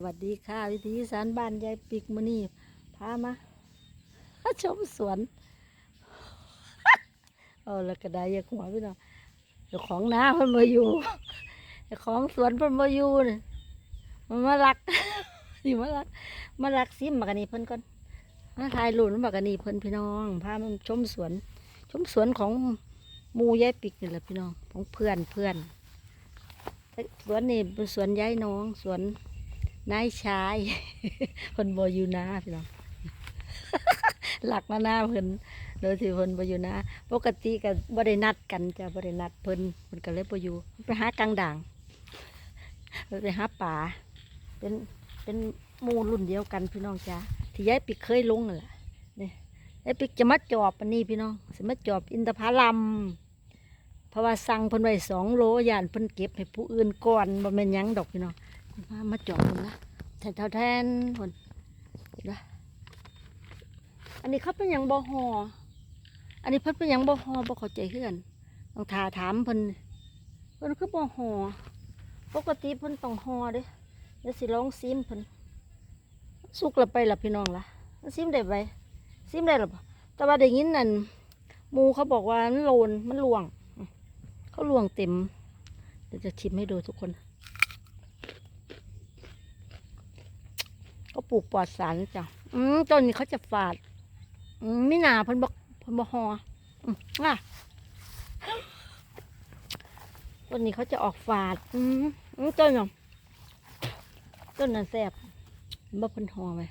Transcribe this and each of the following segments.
สวัสดีค่ะ วิธีสารบ้านยายปิกมนี่พามาชมสวนเอาล้วก็ไดอยากหัวพี่น้องเจ้าของนาพิ่นมาอยู่เจ้าของสวนพิ่นมาอยู่เนี่ยมันมาลักนี่มาลักมาลักซิมมากันนี่เพิ่นก่อนมาถ่ายรูปมากันนี่เพิ่นพี่น้องพามาชมสวน ชมสวนของมูยายปิกนี่แหละพี่น้องของเพื่อนเพื่อนสวนนี่เป็นสวนยายน้องสวน นายชายเพิ่นบอยู่นาพี่น้องหลักมาหน้าเพิ่นโดยที่เพิ่นบอยู่นาปกติก็บ่ได้นัดกันจะบ่ได้นัดเพิ่นเพิ่นก็เลยบอยู่ไปหากลางด่างไปหาป่าเป็นเป็นมูรุ่นเดียวกันพี่น้องจ้าที่ยายปิกเคยลงนั่นแหละนี่ยายปิกจะมาจอบอันนี้พี่น้องสมาจอบอินทผลัมเพราะว่าสั่งเพิ่นไว้สองโลย่านเพิ่นเก็บให้ผู้อื่นก่อนบ่แม่นยังดอกพี่น้อง มามาจอดตรงนะแทนแทนคนเห็นปะอันนี้เขาเป็นหยังบ่ฮออันนี้พิ่นเป็นหยังบ่ฮอบ่เข้าใจคือกันต้องถาถามเพิ่นเพิ่นคือบ่ฮอปกติเพิ่นต้องฮอเด้เดี๋ยวสิลองซิมเพิ่นสุกล้วไปละพี่น้องละซิมได้ไปซิมได้หรอแต่ว่าได้ยินนั่นมูเขาบอกว่ามันโลนมันลวง เขาลวงเต็มเดี๋ยวจะชิมให้ดูทุกคน ก็ ปลูกปลอดสารจ้ะอืมต้นนี้เขาจะฝาด อืมไม่หนาพันบอกพันบอฮออืมอะต้นนี้เขาจะออกฝาด อืมอืมต้นนั้นต้นนั้นแซ่บบ่พันหอไว้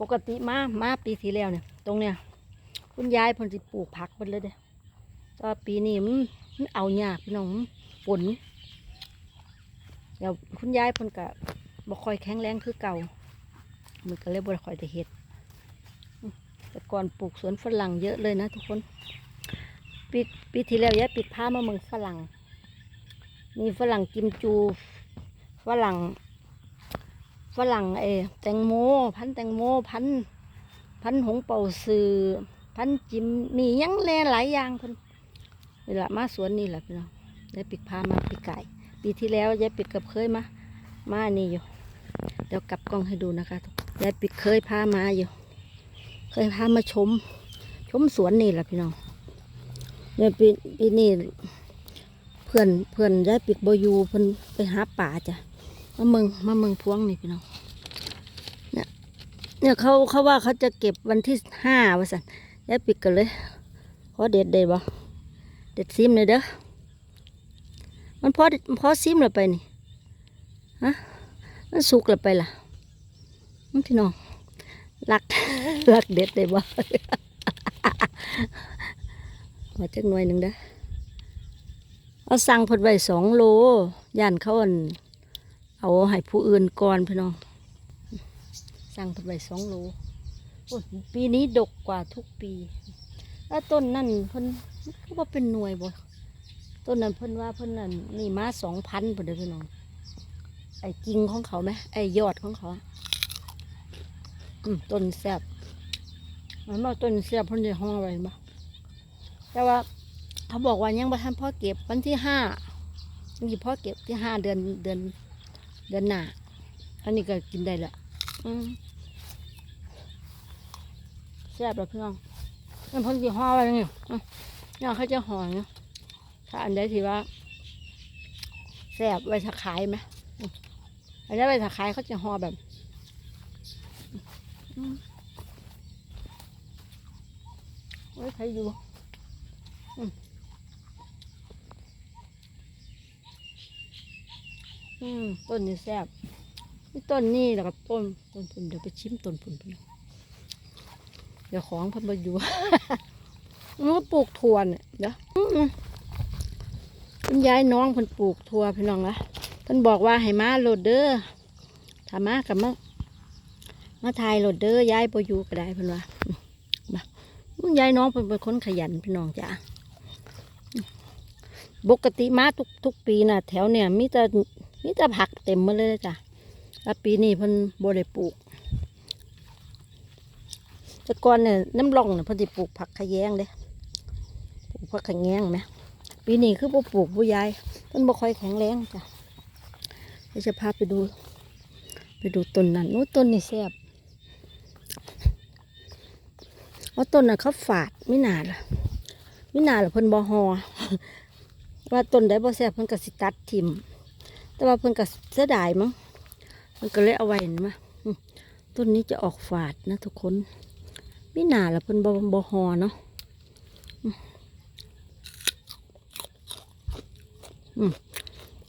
ปกติมามาปีที่แล้วเนี่ย ตรงเนี้ยคุณยายพิ่นสิปลูกผักเพิ่นเลยเด้แต่ว่าปีนี้มันมันเอายาพี่น้องฝนเดี๋ยวคุณยายพิ่นกะ บ่ค่อยแข็งแรงคือเก่ามันก็เลยบ่ค่อยจะเห็ด แต่ก่อนปลูกสวนฝรั่งเยอะเลยนะทุกคนปีปีที่แล้วยายปิดผ้ามาเมืองฝรั่ง มีฝรั่งกิมจู ฝรั่ง ฝรั่งเอแตงโม พันแตงโมพันพันหงเป่าสือพันจิมมียังแลหลายอย่างเพิ่นนี่แหละมาสวนนี่แหละพี่น้องยายปิดผ้ามาปีไก่ ปีที่แล้วยายปิดกับเคยมา มานี่อยู่ เดี๋ยวกลับกล้องให้ดูนะคะยายปิดเคยพามาอยู่ เคยพามาชม ชมสวนนี่แหละพี่น้องเนี่ยปีปีนี้เพื่อนเพื่อนยายปิดบอยูเพิ่อนไปหาป่าจ้ะมาเมืองมาเมืองพวงนี่พี่น้องเนี่ยเนี่ยเขาเขาว่าเขาจะเก็บวันที่ห้าวันสันยายปิดกันเลยขอเด็ดเด็ดบ่เด็ดซิมเลยเด้อมันพอพอซิมเลยไปนี่ฮะ มันสุกแล้วไปล่ะมันพี่น้องรักรักเด็ดได้บ่มาจักหน่วยหนึ่งเด้อเอาสั่งเพิ่นไว้สองโลย่านเขาอันเอาให้ผู้อื่นก่อนพี่น้องสั่งเพิ่นไว้สองโลโอ้ปีนี้ดกกว่าทุกปีแล้วต้นนั่นเพิ่นก็ว่าเป็นหน่วยบ่ต้นนั้นเพิ่นว่าเพิ่นนั่นนี่มาสองพันเพิ่นเด้อพี่น้อง ไอ้กิ่งของเขาไหมไอ้ยอดของเขาอืมต้นแซบมันมาต้นแซบพ่นจะห้องอะไรมาแต่ว่าเขาบอกว่ายังบ่ทันพ่อเก็บวันที่ห้านี่พ่อเก็บที่ห้าเดือนเดือนเดือนหน้าอันนี้ก็กินได้ละแซบเลยพี่น้องมันพ่นจะห่อไว้ยังไงอืมเนี่ยเขาจะห่อเนี่ยถ้าอันใดที่ว่าแซบไว้ถ้าขายไหม อันนี้ไปถ้าขายเขาจะห่อแบบอไว้ใครอยู่อืมต้นนี้แซ่บต้นนี้แล้วก็ต้นต้นพุ่นเดี๋ยวไปชิมต้นพุ่นเดี๋ยวของพันมาอยู่มันก็ปลูกถั่วเนี่ยเดี๋ยวอืมคุณยายน้องพิ่นปลูกถั่วพี่น้องละ เพิ่นบอกว่าให้มาโหลดเด้อถ้ามากับมามาถ่ายโหลดเด้อย้ายบ่อยู่ก็ได้เพิ่นว่าอืมมามึงยายน้องเพิ่นเป็นคนขยันพี่น้องจ้ะปกติมาทุกทุกปีน่ะ แถวเนี่ยมีแต่มีแต่ผักเต็มมาเลยจ้ะแล้วปีนี้เพิ่นบ่ได้ปลูกแต่ก่อนเนี่ยน้ำร่องเนี่ยเพิ่นสิปลูกผักขะแยงเด้ปลูกผักขะแยงไหมปีนี้คือบ่ปลูกบ่ยายเพิ่นบ่ค่อยแข็งแรงจ้ะ ดี๋ยวจะพาไปดู ไปดูต้นนั้นโน้ต้นนี่แซ่บว่าต้นน่ะเขาฝาดไม่นานละไม่นานละเพิ่นบอฮอว่าต้นได้บ่แซ่บเพิ่นก็สิตัดทิมแต่ว่าเพิ่นก็เสียดายมั้งเพิ่นก็เลยเอาไว้นี่มาต้นนี้จะออกฝาดนะทุกคนไม่นานละเพิ่นบ่บ่ฮอเนาะ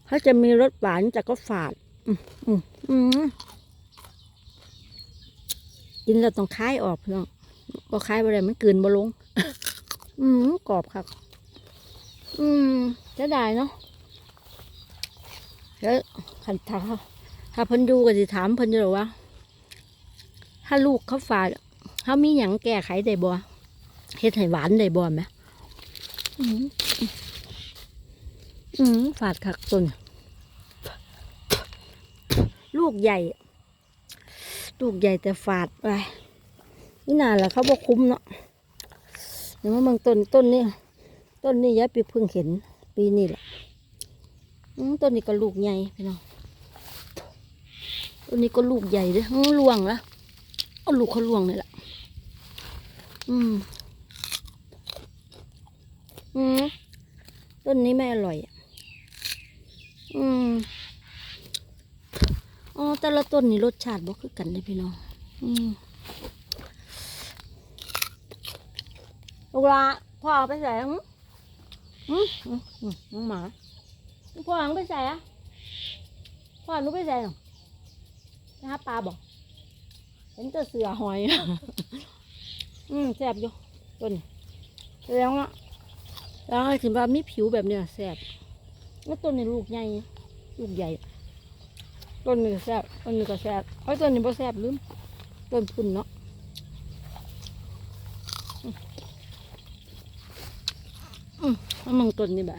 อืมอืมถ้าจะมีรสหวานแต่ก็ฝาดอืมอืมอืมกินแล้วต้องคายออกเพี่น้องบ่คายบ่ได้มันกืนบ่ลง อืมกรอบครับ อืมจะได้เนาะแล้วขันถ้าถ้าเพิ่นดูก็สิถามเพิ่นจะหรอว่า ถ้าลูกเขาฝาดเขามีหยังแก้ไขได้บ่เฮ็ดให้หวานได้บ่แหม อืมฝาดคักต้นลูกใหญ่ ลูกใหญ่แต่ฝาดไปนี่นานแล้วเขาบอกคุ้มเนาะเดี๋ยวมาบางต้นต้นนี่ต้นนี่ยายปีเพิ่งเห็น ปีนี้แหละต้นนี้ก็ลูกใหญ่พี่น้องต้นนี้ก็ลูกใหญ่ด้วยอื้อลวงละเอาลูกเขาลวงเลยล่ะ อืม อืมต้นนี้ไม่อร่อยอะ อืมอ๋อแต่ละต้นนี่รสชาติบ่คือกันเลยพี่น้อง อืมลูกละพ่อเอาไปใส่หึอืมอืมอืมอืมหมาพ่อเอาไปใส่อะพ่อหนูไปใส่หรอไปหาปลาบอกเห็นแต่เสือหอย อืมแซ่บอยู่ต้นแล้วอะแล้วให้ถึงว่ามีผิวแบบเนี้ยแซ่บ แล้วต้นนี้ลูกใหญ่ ลูกใหญ่ ต้นนี้ก็แซ่บต้นนี้ก็แซ่บไอ้ยต้นนี้บ่แซ่บลืม ต้นพุ่นเนาะอืมอืมเอามองต้นนี่แบบ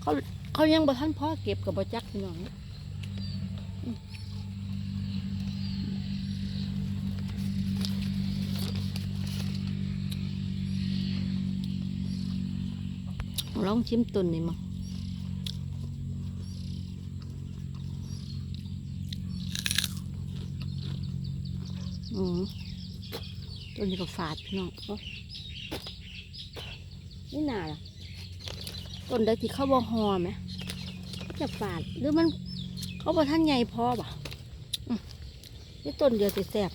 เขาเขายังบ่ทันพ่อเก็บกับบ่จักพี่น้อง ลองชิมต้นนี่มั้งอืมต้นนี้ก็ฝาดพี่น้องเนาะนี่นาล่ะต้นใดที่เขาบ่หอไหมจะฝาดหรือมันเขาบ่ท่านใหญ่พอป่ะนี่ต้นเดียวจะแสบ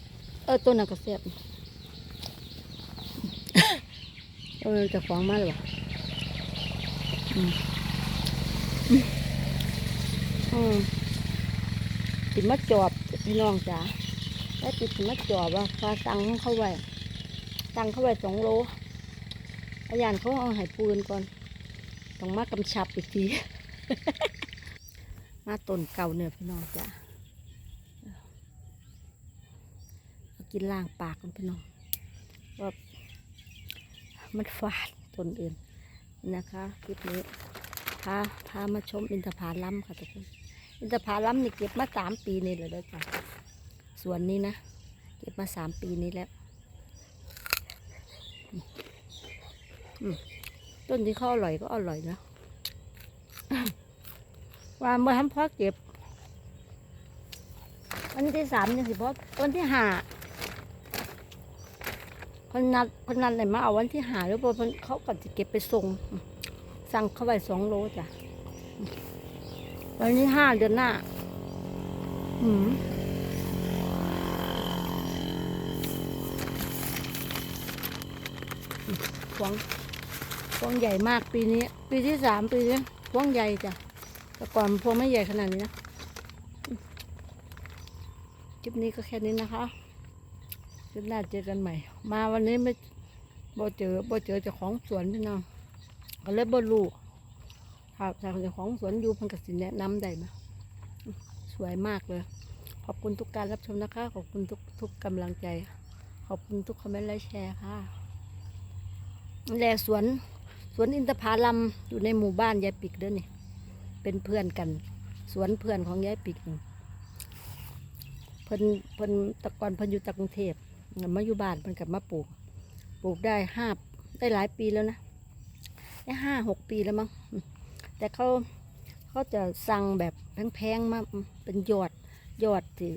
เออต้นนั้นก็แสบเออจะฟ้องมาเลยป่ะ อืมอืมติดมาจอบพี่น้องจ๋าแล้วติดมาจอบว่าฟ้าตังเข้าไว้ตังเข้าไว้สองโลอาญานเขาเอาหายปืนก่อนต้องมากำชับอีกทีมาต้นเก่าเนี่ยพี่น้องจ้ะเอากินล่างปากกันพี่น้องว่ามันฝาดต้นอื่น นะคะคลิปนี้พาพามาชมอินทผลัมค่ะทุกคนอินทผลัมนี่เก็บมาสามปีนี่เลยเด้อจ้ะสวนนี้นะเก็บมาสามปีนี้แล้วต้นที่เขาอร่อยก็อร่อยนะว่าเมื่อทำพาะเก็บวันที่สามยังสิพาะวันที่ห้า คนนัดคนนัดไหนมาเอาวันที่หาหรือเปล่าเพิ่นเขาก็จะเก็บไปส่ง สั่งเข้าไปสองโลจ้ะ วันที่ห้าเดือนหน้า อืมพวงพวงใหญ่มากปีนี้ ปีที่สามปีนี้พวงใหญ่จ้ะ แต่ก่อนพวงไม่ใหญ่ขนาดนี้นะคลิปนี้ก็แค่นี้นะคะ คลิปหน้าเจอกันใหม่ มาวันนี้ไม่บ่เจอบ่เจอเจ้าของสวนพี่น้องก็เลยบ่รู้ถ้าถ้าเจ้าของสวนอยู่เพันกสินแนะนำได้ไหมอืมสวยมากเลย ขอบคุณทุกการรับชมนะคะ ขอบคุณทุกทุกกำลังใจ ขอบคุณทุกคอมเมนต์และแชร์ค่ะแลสวนสวนอินทผลัมอยู่ในหมู่บ้านยายปิกเด้อนี่เป็นเพื่อนกัน สวนเพื่อนของยายปิกนี่เพิ่นเพิ่นตะกอนเพิ่นอยู่ตะกรุงเทพ มาอยู่บ้านเพิ่นกลับมาปลูก ปลูกได้ห้าได้หลายปีแล้วนะ ได้ห้าหกปีแล้วมั้ง แต่เขาเขาจะสั่งแบบแพงๆมาเป็นยอดยอดที่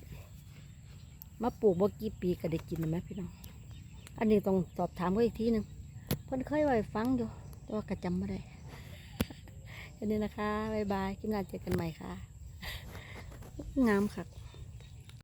มาปลูกบ่กี่ปีก็ได้กินนะแม่พี่น้อง อันนี้ต้องสอบถามเขาอีกทีหนึ่งเพิ่นเคยไว้ฟังอยู่ แต่ว่าก็จำไม่ได้แค่นี้นะคะ บ๊ายบายคลิปหน้าเจอกันใหม่ค่ะ งามค่ะ